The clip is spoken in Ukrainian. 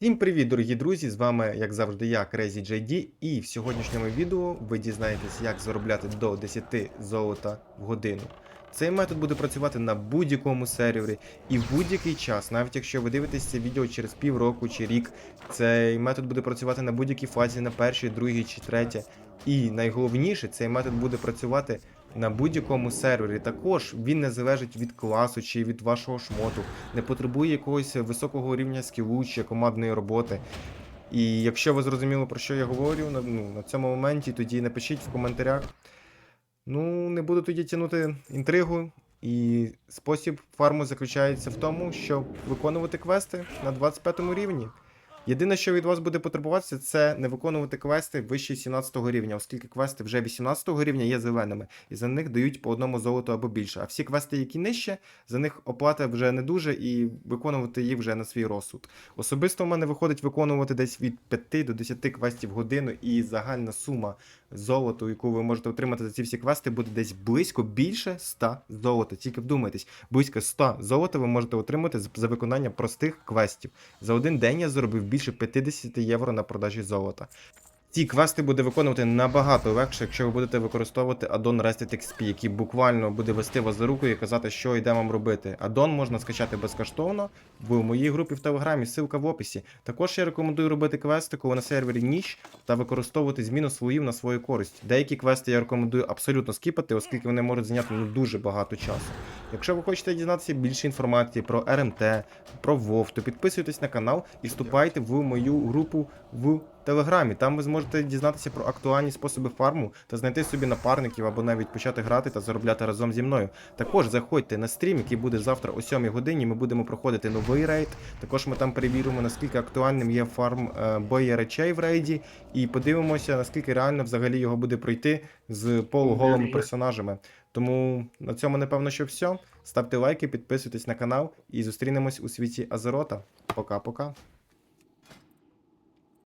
Всім привіт, дорогі друзі! З вами, як завжди, я, Crazy JD, і в сьогоднішньому відео ви дізнаєтесь, як заробляти до 10 золота в годину. Цей метод буде працювати на будь-якому сервері і в будь-який час, навіть якщо ви дивитесь це відео через півроку чи рік, цей метод буде працювати на будь-якій фазі, на першій, другій чи третій. І найголовніше, цей метод буде працювати на будь-якому сервері. Також він не залежить від класу чи від вашого шмоту, не потребує якогось високого рівня скілу чи командної роботи. І якщо ви зрозуміли, про що я говорю на, ну, на цьому моменті, тоді напишіть в коментарях. Ну, не буду тоді тягнути інтригу. І спосіб фарму заключається в тому, щоб виконувати квести на 25 рівні. Єдине, що від вас буде потребуватися, це не виконувати квести вище 17 рівня, оскільки квести вже 18 рівня є зеленими, і за них дають по одному золоту або більше. А всі квести, які нижче, за них оплата вже не дуже, і виконувати їх вже на свій розсуд. Особисто в мене виходить виконувати десь від 5 до 10 квестів в годину, і загальна сума золоту, яку ви можете отримати за ці всі квести, буде десь близько більше 100 золота. Тільки вдумайтесь, близько 100 золота ви можете отримати за- виконання простих квестів. За один день я заробив більше 50 євро на продажі золота. Ці квести буде виконувати набагато легше, якщо ви будете використовувати аддон Rested XP, який буквально буде вести вас за руку і казати, що йде вам робити. Аддон можна скачати безкоштовно в моїй групі в Телеграмі, ссылка в описі. Також я рекомендую робити квести, коли на сервері ніч, та використовувати зміну слоїв на свою користь. Деякі квести я рекомендую абсолютно скіпати, оскільки вони можуть зайняти ну, дуже багато часу. Якщо ви хочете дізнатися більше інформації про РМТ, про WoW, то підписуйтесь на канал і вступайте в мою групу в Телеграмі. Там ви зможете дізнатися про актуальні способи фарму та знайти собі напарників або навіть почати грати та заробляти разом зі мною. Також заходьте на стрім, який буде завтра о 7 годині. Ми будемо проходити новий рейд. Також ми там перевіримо, наскільки актуальним є фарм е, боя речей в рейді, і подивимося, наскільки реально взагалі його буде пройти з полуголими персонажами. Тому на цьому, напевно, що все. Ставте лайки, підписуйтесь на канал і зустрінемось у світі Азерота. Пока-пока.